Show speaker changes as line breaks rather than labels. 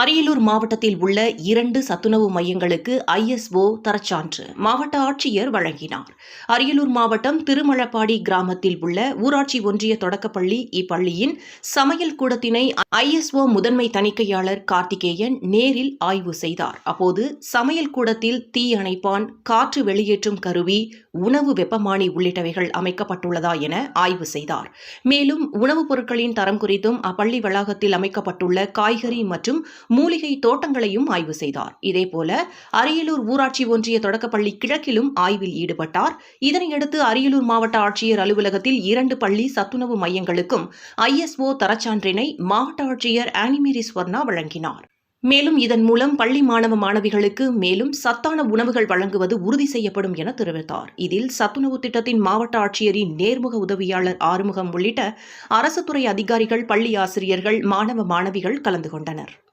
அரியலூர் மாவட்டத்தில் உள்ள இரண்டு சத்துணவு மையங்களுக்கு ஐஎஸ்ஓ தரச்சான்று மாவட்ட ஆட்சியர் வழங்கினார். அரியலூர் மாவட்டம் திருமழப்பாடி கிராமத்தில் உள்ள ஊராட்சி ஒன்றிய தொடக்கப்பள்ளி இப்பள்ளியின் சமையல் கூடத்தினை ஐஎஸ்ஓ முதன்மை தணிக்கையாளர் கார்த்திகேயன் நேரில் ஆய்வு செய்தார். அப்போது சமையல் கூடத்தில் தீ அணைப்பான் காற்று வெளியேற்றும் கருவி உணவு வெப்பமானி உள்ளிட்டவைகள் அமைக்கப்பட்டுள்ளதா என ஆய்வு செய்தார். மேலும் உணவுப் பொருட்களின் தரம் குறித்தும் அப்பள்ளி வளாகத்தில் அமைக்கப்பட்டுள்ள காய்கறி மற்றும் மூலிகை தோட்டங்களையும் ஆய்வு செய்தார். இதேபோல அரியலூர் ஊராட்சி ஒன்றிய தொடக்கப்பள்ளி கிழக்கிலும் ஆய்வில் ஈடுபட்டார். இதனையடுத்து அரியலூர் மாவட்ட ஆட்சியர் அலுவலகத்தில் இரண்டு பள்ளி சத்துணவு மையங்களுக்கும் ஐஎஸ்ஓ தரச்சான்றினை மாவட்ட ஆட்சியர் ஆனிமேரி ஸ்வர்ணா வழங்கினார். மேலும் இதன் மூலம் பள்ளி மாணவ மாணவிகளுக்கு மேலும் சத்தான உணவுகள் வழங்குவது உறுதி செய்யப்படும் என தெரிவித்தார். இதில் சத்துணவு திட்டத்தின் மாவட்ட ஆட்சியரின் நேர்முக உதவியாளர் ஆறுமுகம் உள்ளிட்ட அரசு துறை அதிகாரிகள் பள்ளி ஆசிரியர்கள் மாணவ மாணவிகள் கலந்து கொண்டனர்.